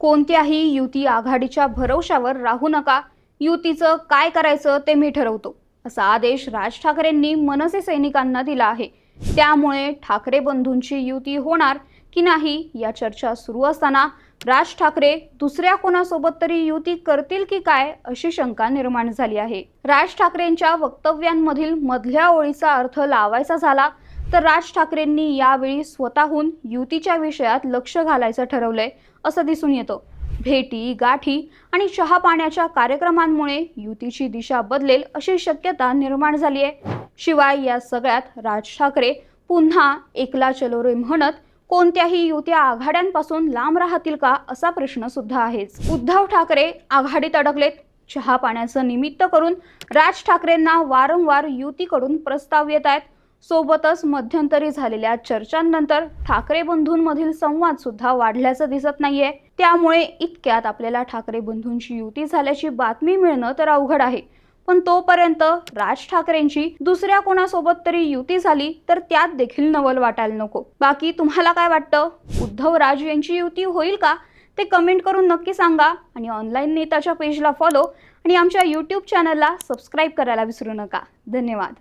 कोणत्याही युती आघाडीच्या भरवशावर राहू नका. युतीचं काय करायचं ते मी ठरवतो असा आदेश राज ठाकरेंनी मनसे सैनिकांना दिला आहे. त्यामुळे ठाकरे बंधूंची युती होणार की नाही या चर्चा सुरू असताना राज ठाकरे दुसऱ्या कोणासोबत तरी युती करतील की काय अशी शंका निर्माण झाली आहे. राज ठाकरेंच्या वक्तव्यांमधील मधल्या ओळीचा अर्थ लावायचा झाला तर राज ठाकरेंनी यावेळी स्वतःहून युतीच्या विषयात लक्ष घालायचं ठरवलंय असं दिसून येतं. भेटी गाठी आणि चहा पाण्याच्या कार्यक्रमांमुळे युतीची दिशा बदलेल अशी शक्यता निर्माण झाली आहे. शिवाय या सगळ्यात राज ठाकरे पुन्हा एकला चलो रे म्हणत कोणत्याही युत्या आघाड्यांपासून लांब राहतील का असा प्रश्न सुद्धा आहेच. उद्धव ठाकरे आघाडीत अडकलेत. चहा पाण्याचं निमित्त करून राज ठाकरेंना वारंवार युतीकडून प्रस्ताव येत आहेत. सोबतच मध्यंतरी झालेल्या चर्चांनंतर ठाकरे बंधूंमधील संवाद सुद्धा वाढल्याचं दिसत नाहीये. त्यामुळे इतक्यात आपल्याला ठाकरे बंधूंची युती झाल्याची बातमी मिळणं तर अवघड आहे. पण तोपर्यंत राज ठाकरेंची दुसऱ्या कोणासोबत तरी युती झाली तर त्यात देखील नवल वाटायला नको. बाकी तुम्हाला काय वाटतं? उद्धव राज यांची युती होईल का? ते कमेंट करून नक्की सांगा आणि ऑनलाईन नेताच्या पेजला फॉलो आणि आमच्या यूट्यूब चॅनलला सबस्क्राईब करायला विसरू नका. धन्यवाद.